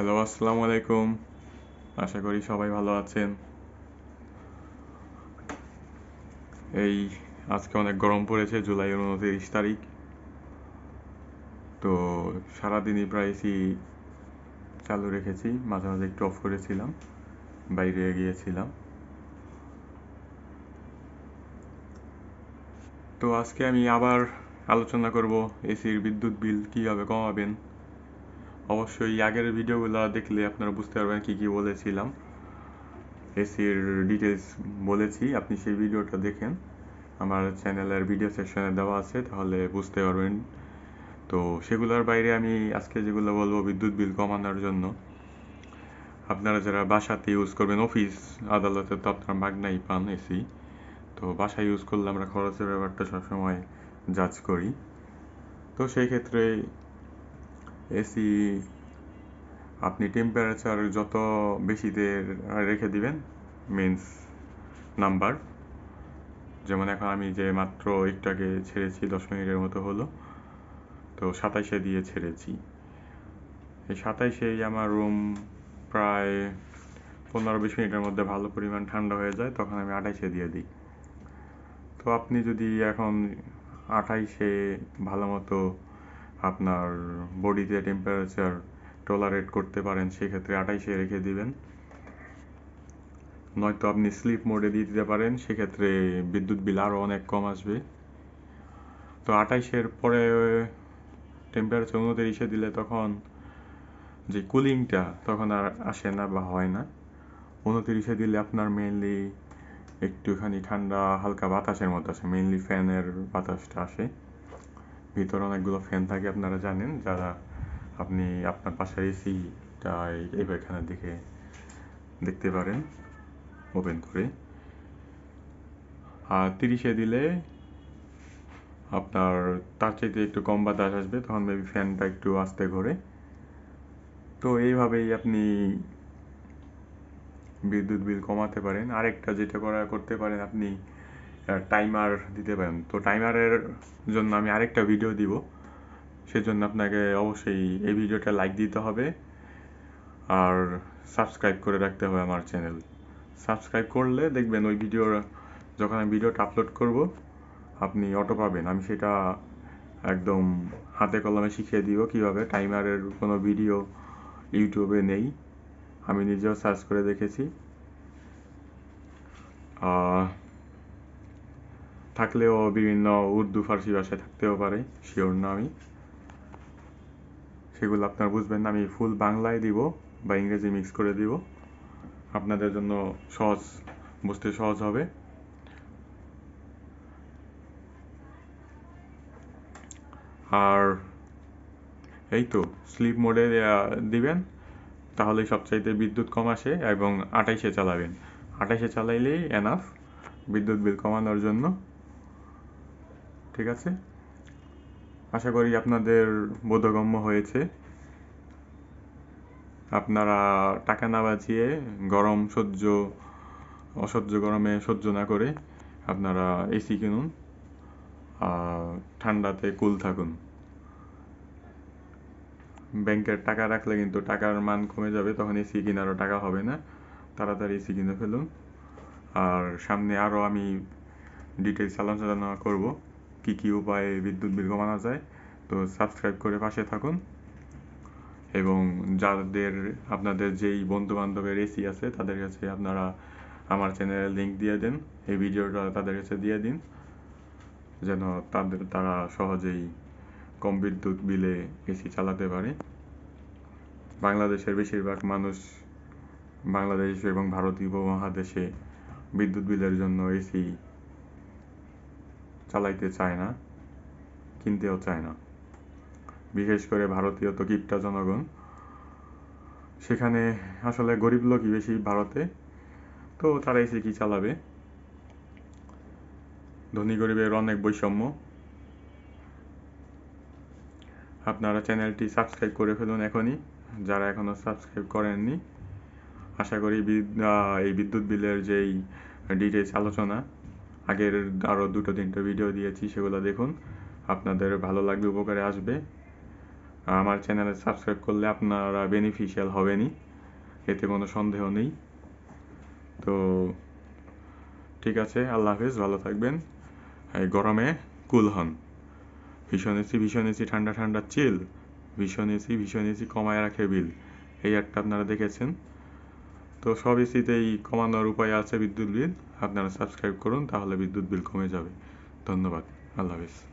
Hello, আসসালামু আলাইকুম। আশা করি সবাই ভালো আছেন। এই আজকে অনেক গরম পড়েছে জুলাইয়ের উনত্রিশ তারিখ। তো সারাদিনই প্রায় এসি চালু রেখেছি, মাঝে মাঝে একটু অফ করেছিলাম, বাইরে গিয়েছিলাম। তো আজকে আমি আবার আলোচনা করব, এসির বিদ্যুৎ বিল কীভাবে কমাবেন। অবশ্যই আগের ভিডিওগুলো দেখলে আপনারা বুঝতে পারবেন কি কি বলেছিলাম। এসির ডিটেলস বলেছি, আপনি সেই ভিডিওটা দেখেন। আমার চ্যানেলের ভিডিও সেকশনে দেওয়া আছে, তাহলে বুঝতে পারবেন। তো সেগুলোর বাইরে আমি আজকে যেগুলো বলব, বিদ্যুৎ বিল কমানোর জন্য। আপনারা যারা বাসাতে ইউজ করবেন অফিস আদালতে তো আপনারা মাগনাই পান এসি তো বাসায় ইউজ করলে আমরা খরচের ব্যাপারটা সবসময় জাজ করি। তো সেই ক্ষেত্রে এসি, আপনি টেম্পারেচার যত বেশিতে রেখে দিবেন মেন্স নাম্বার যেমন এখন আমি যে মাত্র একটাকে ছেড়েছি, দশ মিনিটের মতো হলো, তো সাতাইশে দিয়ে ছেড়েছি। এই সাতাইশেই আমার রুম প্রায় পনেরো বিশ মিনিটের মধ্যে ভালো পরিমাণ ঠান্ডা হয়ে যায়, তখন আমি আঠাইশে দিয়ে দিই। তো আপনি যদি এখন আঠাইশে ভালো মতো আপনার বডিতে টেম্পারেচার টলারেট করতে পারেন, সেক্ষেত্রে আঠাইশে রেখে দিবেন। নয়তো আপনি স্লিপ মোডে দিয়ে দিতে পারেন, সেক্ষেত্রে বিদ্যুৎ বিল আরও অনেক কম আসবে। তো আঠাইশের পরে টেম্পারেচার উনতিরিশে দিলে তখন যে কুলিংটা তখন আর আসে না বা হয় না। উনতিরিশে দিলে আপনার মেনলি একটুখানি ঠান্ডা, হালকা বাতাসের মতো আসে মেনলি ফ্যানের বাতাসটা আসে। ভিতরে অনেকগুলো ফ্যান থাকে আপনারা জানেন, যারা আপনি আপনার পাশের এসিটা এই এখানের দিকে দেখতে পারেন ওপেন করে। আর তিরিশে দিলে আপনার তার চাইতে একটু কম বাতাস আসবে, তখন মেবি ফ্যানটা একটু আস্তে ঘোরে তো এইভাবেই আপনি বিদ্যুৎ বিল কমাতে পারেন। আরেকটা যেটা করা, করতে পারেন আপনি টাইমার দিতে পারেন। তো টাইমারের জন্য আমি আরেকটা ভিডিও দিব। সেজন্য আপনাকে অবশ্যই এই ভিডিওটা লাইক দিতে হবে। আর সাবস্ক্রাইব করে রাখতে হবে আমার চ্যানেল সাবস্ক্রাইব করলে দেখবেন ওই ভিডিওর যখন আমি ভিডিওটা আপলোড করব, আপনি অটো পাবেন। আমি সেটা একদম হাতে কলমে শিখিয়ে দিব কীভাবে। টাইমারের কোনো ভিডিও ইউটিউবে নেই। আমি নিজেও সার্চ করে দেখেছি। থাকলেও বিভিন্ন উর্দু, ফার্সি ভাষায় থাকতেও পারে শিওর না আমি। সেগুলো আপনারা বুঝবেন না, আমি ফুল বাংলায় দিব বা ইংরেজি মিক্স করে দিব। আপনাদের জন্য সহজ, বুঝতে সহজ হবে। আর এই তো স্লিপ মোডে দিবেন, তাহলেই সবচাইতে বিদ্যুৎ কম আসে এবং আটাইশে চালাবেন। আটাইশে চালাইলেই এনাফ বিদ্যুৎ বিল কমানোর জন্য। ঠিক আছে? আশা করি আপনাদের বোধগম্য হয়েছে। আপনারা টাকা না বাঁচিয়ে গরম সহ্য, অসহ্য গরমে সহ্য না করে আপনারা এসি কিনুন ঠান্ডাতে কুল থাকুন। ব্যাংকের টাকা রাখলে কিন্তু টাকার মান কমে যাবে, তখন এসি কেনারও টাকা হবে না। তাড়াতাড়ি এসি কিনে ফেলুন। আর সামনে আরও আমি ডিটেলস আলোচনা করব। কি কি উপায়ে বিদ্যুৎ বিল কমানো যায়, তো সাবস্ক্রাইব করে পাশে থাকুন। এবং যাদের, আপনাদের যেই বন্ধু বান্ধবের এসি আছে, তাদের কাছে আপনারা আমার চ্যানেলের লিঙ্ক দিয়ে দেন, এই ভিডিওটা তাদের কাছে দিয়ে দিন, যেন তাদের, তারা সহজেই কম বিদ্যুৎ বিলে এসি চালাতে পারে। বাংলাদেশের বেশিরভাগ মানুষ বাংলাদেশ এবং ভারতীয় উপমহাদেশে বিদ্যুৎ বিলের জন্য এসি চালাইতে চায় না, কিনতেও চায় না। বিশেষ করে ভারতীয় তো কিপটা জনগণ। সেখানে আসলে গরিব লোকই বেশি ভারতে, তো তারা এসে কি চালাবে। ধনী গরিবের অনেক বৈষম্য। আপনারা চ্যানেলটি সাবস্ক্রাইব করে ফেলুন এখনই। যারা এখনও সাবস্ক্রাইব করেননি, আশা করি এই বিদ্যুৎ বিলের যেই ডিটেলস আলোচনা আগের আরও দুটো তিনটে ভিডিও দিয়েছি, সেগুলো দেখুন। আপনাদের ভালো লাগবে উপকারে আসবে। আমার চ্যানেলে সাবস্ক্রাইব করলে আপনারা বেনিফিশিয়াল হবেনই, এতে কোনো সন্দেহ নেই। তো ঠিক আছে, আল্লাহ হাফেজ, ভালো থাকবেন। এই গরমে কুল হন। ভীষণ এসি ভীষণ এসি, ঠান্ডা ঠান্ডা চিল ভীষণ এসি ভীষণ এসি কমায় রাখে বিল। এই একটা আপনারা দেখেছেন। তো সব এসিতেই কমানোর উপায় আছে বিদ্যুৎ বিল। আপনারা সাবস্ক্রাইব করুন, তাহলে বিদ্যুৎ বিল কমে যাবে। ধন্যবাদ। আল্লাহ হাফেজ।